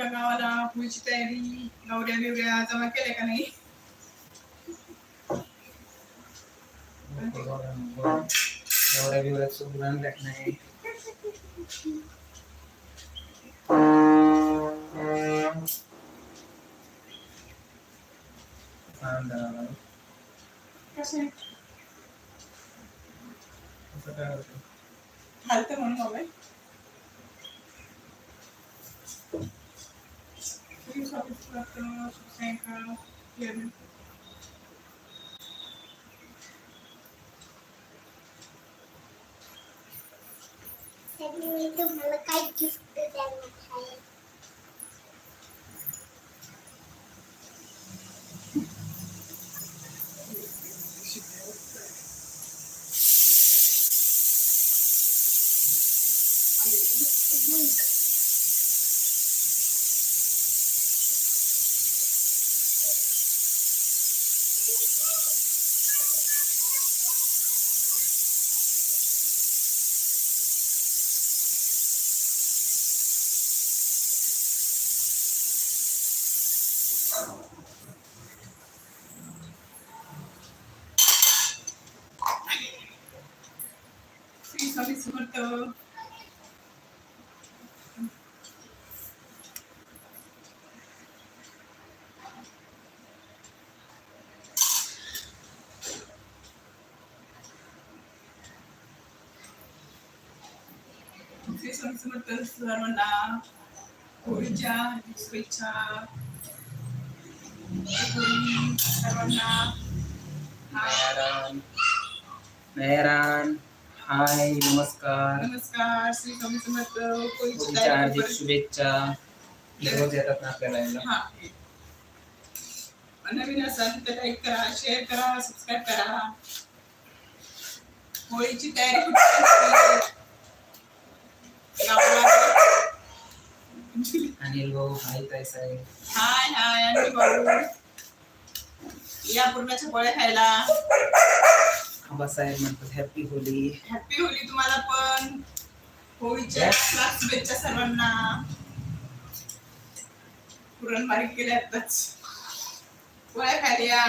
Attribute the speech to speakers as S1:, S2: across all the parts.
S1: का गावाला होळीची तयारी गौऱ्या बिवऱ्या जमा केल्या का नाही?
S2: दिवस सोडून आणल्यात नाही.
S1: कसं म्हणून हवंय. Jadi itu melekat justru dalam
S3: saya. तुम्हाला काय गिफ्ट देणार आहे
S1: पोलीस ऑफिस करतं पोलीस ऑफिस करतं सर्वांना
S2: हाय नमस्कार.
S1: नमस्कार श्री स्वामी समर्थ. होळीची
S2: तुमच्या हार्दिक शुभेच्छा. दररोज येतात ना आपल्याला.
S1: हा. नवीन असाल तर लाईक करा शेअर करा सबस्क्राईब करा. होळीची तयारी
S2: अनिल भाऊ हाय ताई साहेब.
S1: हाय हाय आणि भाऊ. या पूर्णाच्या पोळ्या खायला.
S2: आबासाहेब म्हणतात हॅपी होली
S1: हॅपी होळी तुम्हाला पण. होळीच्या शुभेच्छा सर्वांना. पुरण बारीक केले आताच. पोळ्या खायला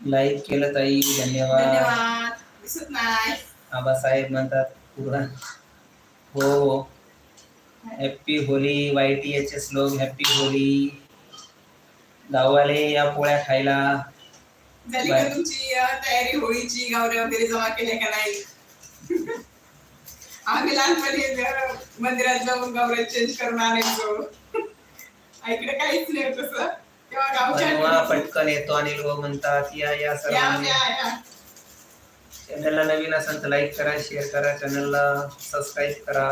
S2: लाईक केलं ताई. धन्यवाद.
S1: दिसत नाही.
S2: आबासाहेब म्हणतात पुरा हो. Happy Holi Y T H S लोक हॅपी होली गाववाले या पोळ्या खायला.
S1: झाली
S2: बाय.
S1: का तुमची अ, तयारी होळीची गावऱ्या वगैरे जमा केल्या का नाही? आम्ही लहानपणी मंदिरात जाऊन गावऱ्या चेंज करून आणायचो. इकडे काहीच नाही तसं. तेव्हा
S2: बनवा
S1: गावच्या
S2: पटकन येतो आणि लोक म्हणतात या या
S1: या
S2: सर्वांनी.
S1: या. या
S2: चॅनलला नवीन असेल तर लाईक करा शेअर करा चॅनलला सबस्क्राईब करा.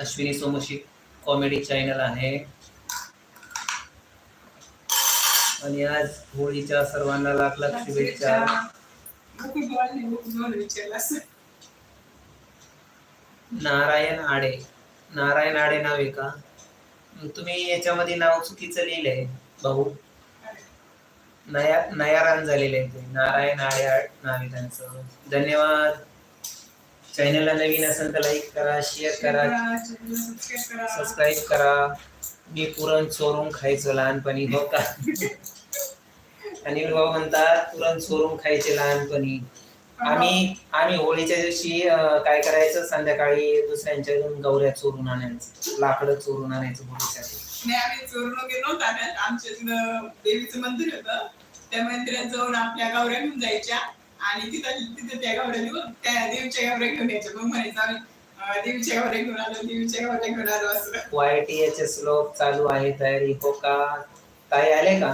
S2: अश्विनी सोमशी कॉमेडी चॅनल आहे. आणि आज होळीच्या सर्वांना लाख लाख शुभेच्छा. नारायण आडे. नारायण आडे नाव आहे का? तुम्ही याच्यामध्ये नाव चुकीचं लिहिलंय भाऊ. नया नयारान झालेले ते. नारायण आडे आड- नाव आहे त्यांचं. धन्यवाद. चॅनलला नवीन असेल तर लाईक करा शेअर करा
S1: सबस्क्राईब करा.
S2: मी पुरण चोरून खायचो लहानपणी हो का? अनिल भाऊ म्हणतात पुरण चोरून खायचे लहानपणी. आम्ही आम्ही होळीच्या दिवशी काय करायचं? संध्याकाळी दुसऱ्यांच्या घरून गौऱ्या चोरून आणायचं. लाकडं चोरून आणायचं होळीसाठी.
S1: नाही आम्ही चोरून वगैरे नव्हतं आणत. आमच्या देवीचं मंदिर होतं. त्या मंदिरात जाऊन आपल्या गावऱ्या घेऊन जायच्या. आणि तिथं तिथे त्या घेऊन त्या देवीच्या गावऱ्या घेऊन यायच्या. मग म्हणायचं आम्ही देवीच्या घेऊन आलो देवीच्या घेऊन आलो असं.
S2: वाय टी एच एस लोक चालू आहे तयारी हो का? ताई आले का?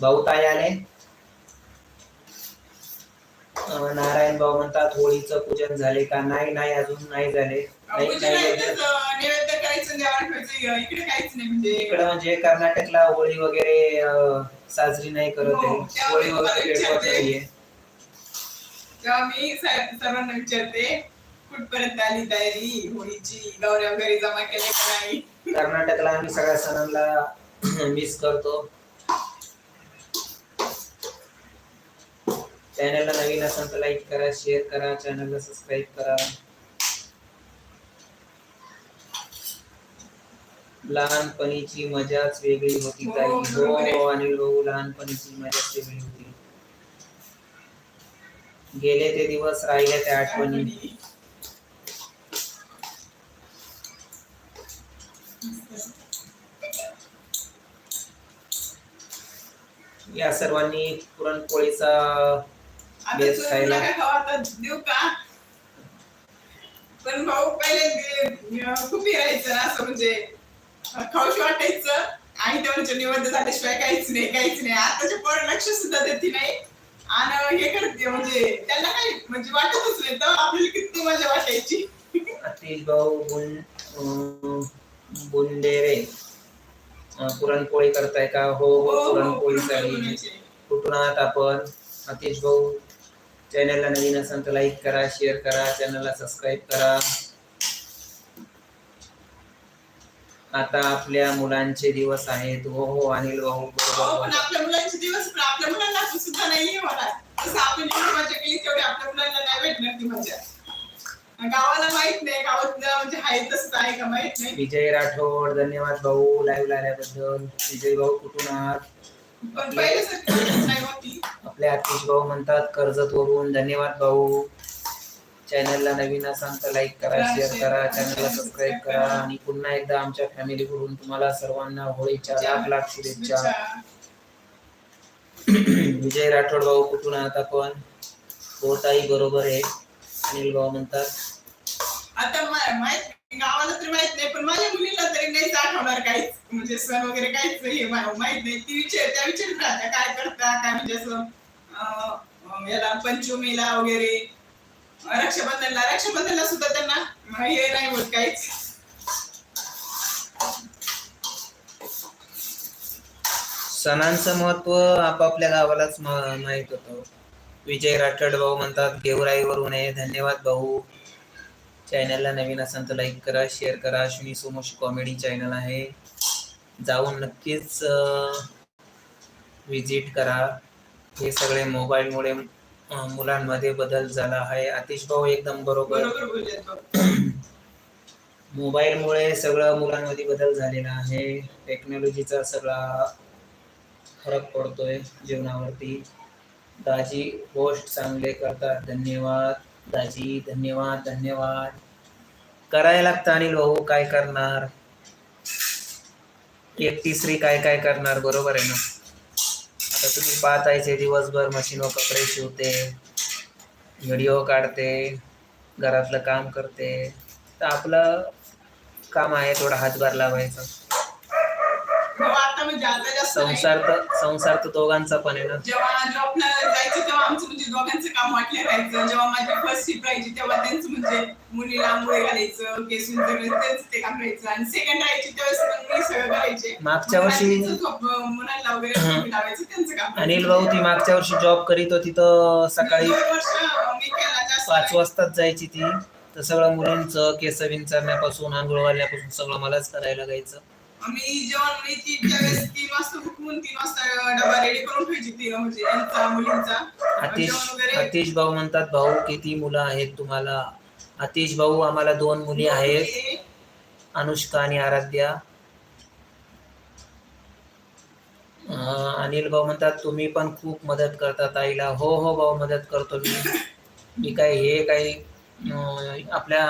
S2: भाऊ ताई आले? नारायण भाऊ म्हणतात होळीचं पूजन झाले का? नाही नाही अजून नाही झाले. नाही-
S1: पूजा
S2: नाही
S1: नाही
S2: झाले.
S1: तर नैवेद्य करायचं देवाला ठेवायचं इकडे काहीच नाही म्हणजे.
S2: इकडं म्हणजे कर्नाटकला होळी वगैरे अं, साजरी नाही करत
S1: हो,
S2: आहे.
S1: त्यामुळे
S2: होळी वगैरे
S1: मला
S2: पेटवत
S1: विचारते.
S2: नाहीये.
S1: तेव्हा मी सर्वांना विचारते कुठपर्यंत आली तयारी? होळीची गौऱ्या वगैरे जमा केल्या का नाही?
S2: कर्नाटकला आम्ही सगळ्या सणांना मिस करतो. चॅनलला नवीन असेल तर लाईक करा शेअर करा चॅनलला सबस्क्राईब करा. लहानपणीची मजाच वेगळी होती
S1: हो,
S2: ताई
S1: आहे.
S2: हो अनिल भाऊ लहानपणीची मजाच वेगळी होती. गेले ते दिवस राहिले त्या आठवणी. या सर्वांनी पुरणपोळीचा बेस खायला.
S1: देऊ का? पण भाऊ पहिले खूप फिरायचं असं म्हणजे खाऊशी वाटायचं. आणि तेवढ्या निवड झाल्याशिवाय काहीच नाही काहीच नाही. आताच्या पोरं लक्ष सुद्धा देते नाही. आणि हे करते म्हणजे काही म्हणजे वाटतच नाही तर आपल्याला किती मजा वाटायची.
S2: अतिश भाऊ बुंडेरे अं, पुरणपोळी करताय का? हो
S1: हो,
S2: हो
S1: हो,
S2: पुरणपोळी चालेल. कुठून आहात आपण? अतिश भाऊ चॅनलला नवीन असेल तर लाईक करा शेअर करा चॅनलला सबस्क्राईब करा. आता आपल्या मुलांचे दिवस आहेत. हो हो अनिल भाऊ
S1: पण आपल्या मुलांचे दिवस पण आपल्या मुलांना सुद्धा नाहीये मला जसं आपण मजा केली तेवढी आपल्या मुलांना नाही भेटणार ती मजा. गावाला माहीत नाही गावात म्हणजे आहे का माहीत नाही.
S2: विजय राठोड धन्यवाद भाऊ लाईव्ह आल्याबद्दल. विजय भाऊ कुठून आहात?
S1: पण
S2: आपले आतिश भाऊ म्हणतात कर्जत वरून धन्यवाद भाऊ. चॅनलला नवीन असाल तर लाईक करा शेअर करा चॅनलला सबस्क्राईब करा. आणि पुन्हा एकदा आमच्या फॅमिली कडून तुम्हाला सर्वांना होळीच्या लाख लाख शुभेच्छा. विजय राठोड भाऊ कुठून आहात आपण? ताई बरोबर आहे अनिल भाऊ म्हणतात.
S1: आता गावाला तर माहीत नाही पण माझ्या मुलीला तरी नाहीच आठवणार काहीच. म्हणजे सण वगैरे काहीच हे माहीत नाही. ती विचार त्या विचारत राहत्या काय करता काय म्हणजे असं याला पंचमीला वगैरे रक्षाबंधनला रक्षाबंधनला सुद्धा त्यांना हे नाही होत काहीच.
S2: सणांचं महत्त्व आपापल्या गावालाच मा- माहीत होतं. विजय राठोड भाऊ म्हणतात गेवराईवरून आहे धन्यवाद भाऊ. चॅनलला नवीन असेल तर लाईक करा शेअर करा. अश्विनी सोमोश कॉमेडी चॅनल आहे. जाऊन नक्कीच विजिट करा. हे सगळे मोबाईलमुळे मुलांमध्ये बदल झाला आहे. आतिश भाऊ एकदम बरोबर. मोबाईलमुळे सगळं मुलांमध्ये बदल झालेला आहे. टेक्नॉलॉजीचा सगळा फरक पडतोय जीवनावरती. दाजी पोस्ट चांगले करतात. धन्यवाद. दाजी धन्यवाद धन्यवाद. करायला लागतं आणि भाऊ काय करणार? एकटीसरी काय काय करणार? बरोबर आहे ना? आता तुम्ही पाहतायचे दिवसभर मशीनवर कपडे शिवते व्हिडिओ काढते घरातलं काम करते तर आपलं काम आहे थोडा हातभार लावायचा. संसार तर संसार तर दोघांचा पण आहे ना
S1: जायचं तेव्हा आमचं म्हणजे दोघांचं काम वाटलं राहायचं जेव्हा माझी फर्स्ट शिफ्ट राहायची तेव्हा त्यांचं म्हणजे मुलीला आंघोळी घालायचं केसून सगळं त्यांचं ते काम राहायचं आणि सेकंड राहायची मग मी सगळं करायचे
S2: मागच्या वर्षी
S1: झोप- मुलांना वगैरे झोपी लावायचं त्यांचं काम
S2: अनिल भाऊ ती मागच्या वर्षी जॉब करीत होती तर सकाळी
S1: दोन वर्ष मी केला जास्त
S2: पाच वाजताच जायची ती तर सगळं मुलींचं केस विंचरण्यापासून आंघोळ घालण्यापासून सगळं मलाच करायला लागायचं
S1: मी जेवण येते त्यावेळेस तीन वाजता उठवून तीन वाजता डबा रेडी करून ठेवायची ती म्हणजे यांचा मुलींचा.
S2: आतिश
S1: जेवण वगैरे
S2: आतिश भाऊ म्हणतात भाऊ किती मुलं आहेत तुम्हाला? आतिश भाऊ आम्हाला दोन मुली आहेत. अनुष्का आणि आराध्या. अं, अनिल भाऊ म्हणतात तुम्ही पण खूप मदत करतात आईला हो हो भाऊ मदत करतो मी. मी काय हे काही अं, आपल्या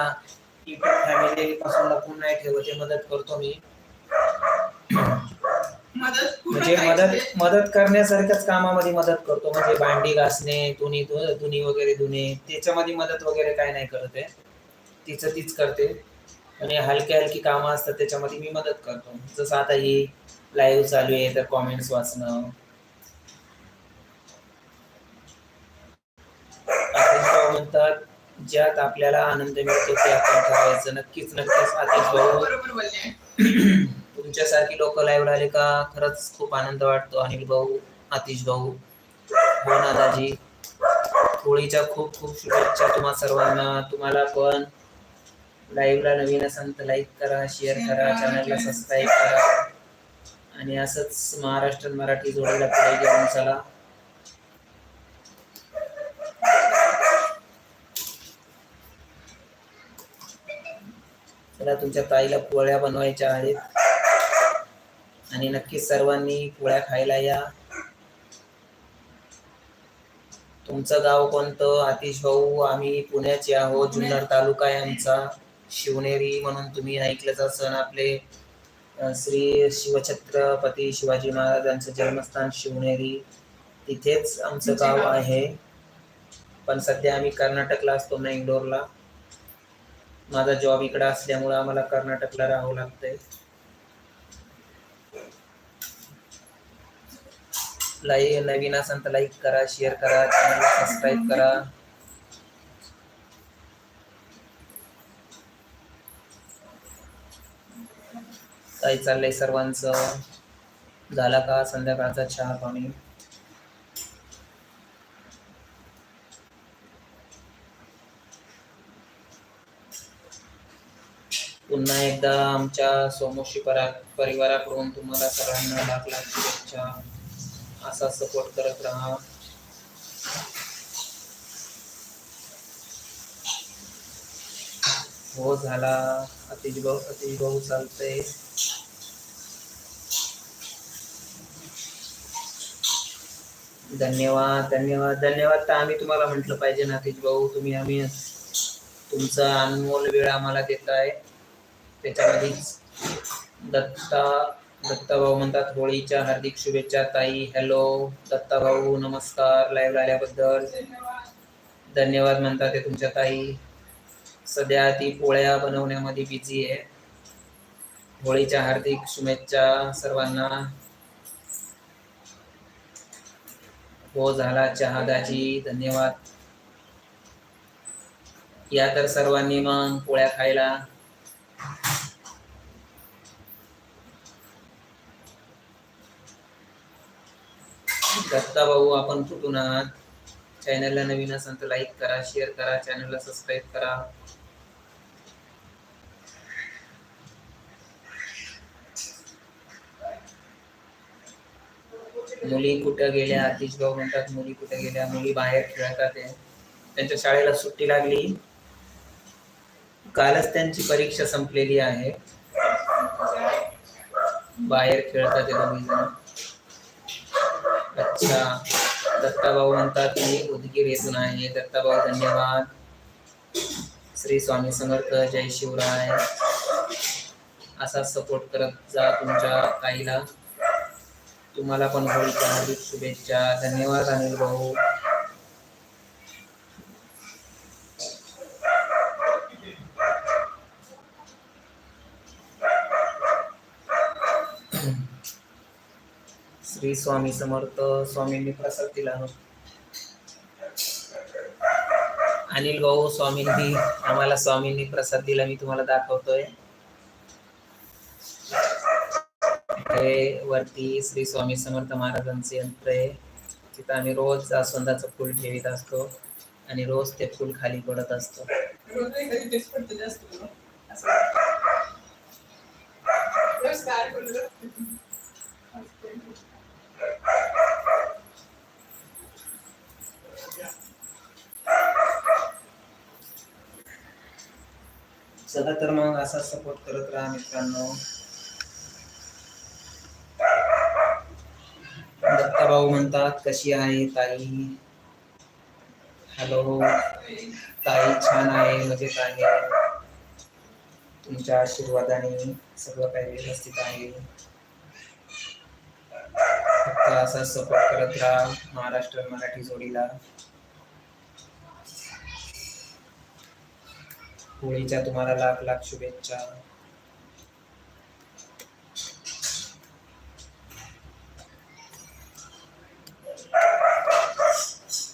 S2: फॅमिली पासून लपून नाही ठेवत हे मदत करतो मी. म्हणजे मदत
S1: करायची.
S2: मदत करण्यासारख्याच कामामध्ये मदत करतो. म्हणजे भांडी घासणे धुनी धुनी वगैरे धुणे त्याच्यामध्ये मदत वगैरे काय नाही करत आहे. तिचं तीच करते. आणि हलकी हलकी कामं असतात त्याच्यामध्ये मी मदत करतो. जसं आता ही लाईव्ह चालू आहे तर कॉमेंट्स वाचणं. म्हणतात ज्यात आपल्याला आनंद मिळतो ते आपण करायचं. नक्कीच नक्कीच
S1: बोलले.
S2: तुमच्यासारखी लोक लाईव्ह आले का? खरंच खूप आनंद वाटतो. अनिल भाऊ आतिश भाऊ हो ना दाजी होळीच्या खूप खूप शुभेच्छा तुम्हा सर्वांना. तुम्हाला पण लाईव्हला नवीन असाल तर लाईक करा शेअर करा चॅनलला सबस्क्राईब करा. आणि असंच महाराष्ट्र मराठी जोडीला पुढे घेऊन चला. चला तुमच्या ताईला पोळ्या बनवायच्या आहेत. आणि नक्कीच सर्वांनी पोळ्या खायला या. तुमचं गाव कोणतं? आतिश भाऊ आम्ही पुण्याचे आहोत. जुन्नर तालुका आहे आमचा. शिवनेरी म्हणून तुम्ही ऐकलंच असन आपले. श्री शिवछत्रपती शिवाजी महाराजांचं जन्मस्थान शिवनेरी. तिथेच आमचं गाव आहे. पण सध्या आम्ही कर्नाटकला असतो ना इंदोरला. माझा जॉब इकडे असल्यामुळे आम्हाला कर्नाटकला राहावं लागतंय. लाईक नवीन असेल तर लाईक करा शेअर करा चॅनलला सबस्क्राईब करा. काय चाललंय सर्वांचं. झाला का संध्याकाळचा चहा पाणी? पुन्हा एकदा आमच्या सोमोशी परा परिवाराकडून तुम्हाला सर्वांना लाख लाख शुभेच्छा. असा सपोर्ट करत राहा. हो झाला. अतिश भाऊ अतिश भाऊ चालतंय. धन्यवाद धन्यवाद धन्यवाद. तर आम्ही तुम्हाला म्हटलं पाहिजे ना अतिश भाऊ तुम्ही आम्ही तुमचा अनमोल वेळ आम्हाला देताय. त्याच्यामध्येच दत्ता दत्ता भाऊ म्हणतात होळीच्या हार्दिक शुभेच्छा ताई. हॅलो दत्ता भाऊ नमस्कार. लाईव्ह आल्याबद्दल
S1: धन्यवाद
S2: म्हणतात ते तुमच्या ताई. सध्या ती पोळ्या बनवण्यामध्ये बिझी आहे. होळीच्या हार्दिक शुभेच्छा सर्वांना. हो झाला चहा दाजी. धन्यवाद. या तर सर्वांनी मग पोळ्या खायला. दत्ता भाऊ आपण कुठून आहात. चॅनलला नवीन असाल तर लाईक करा शेअर करा चॅनलला सबस्क्राईब करा. मुली कुठं गेल्या? आतिश भाऊ म्हणतात मुली कुठं गेल्या? मुली बाहेर खेळतात त्यांच्या शाळेला सुट्टी लागली. कालच त्यांची परीक्षा संपलेली आहे. बाहेर खेळतात आहे दोघी जण अच्छा दत्ताभाऊ म्हणतात मी उदगीर येथून आहे दत्ताभाऊ धन्यवाद. श्री स्वामी समर्थ जय शिवराय. असा सपोर्ट करत जा तुमच्या ताईला तुम्हाला पण होळीच्या हार्दिक शुभेच्छा. धन्यवाद अनिल भाऊ. श्री स्वामी समर्थ स्वामींनी प्रसाद दिला अनिल भाऊ स्वामींनी आम्हाला स्वामींनी प्रसाद दिला मी तुम्हाला दाखवतोय. हे वरती श्री स्वामी समर्थ महाराजांचे यंत्र आहे. तिथं आम्ही रोज जास्वंदाचं फुल ठेवीत असतो आणि रोज ते फुल खाली पडत असतो
S1: रोज वेगळं तेच पडतं जास्त करून. असं. नमस्कार बोललो.
S2: चला तर मग असा सपोर्ट करत राहा मित्रांनो. दत्ता भाऊ म्हणतात कशी आहे ताई? हॅलो ताई छान आहे मजेत आहे. तुमच्या आशीर्वादाने सगळं काही व्यवस्थित आहे. फक्त असा सपोर्ट करत राहा महाराष्ट्र मराठी जोडीला. होळीच्या तुम्हाला लाख लाख शुभेच्छा.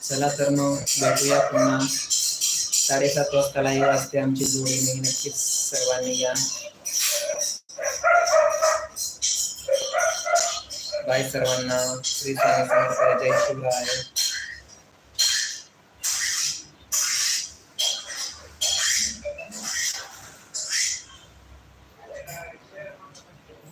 S2: चला तर मग भेटूया पुन्हा. साडेसात वाजता लाईव्ह असते आमची जोडी. मी नक्कीच सर्वांनी या. बाय सर्वांना. श्री स्वामी समर्थ. जय शिवराय.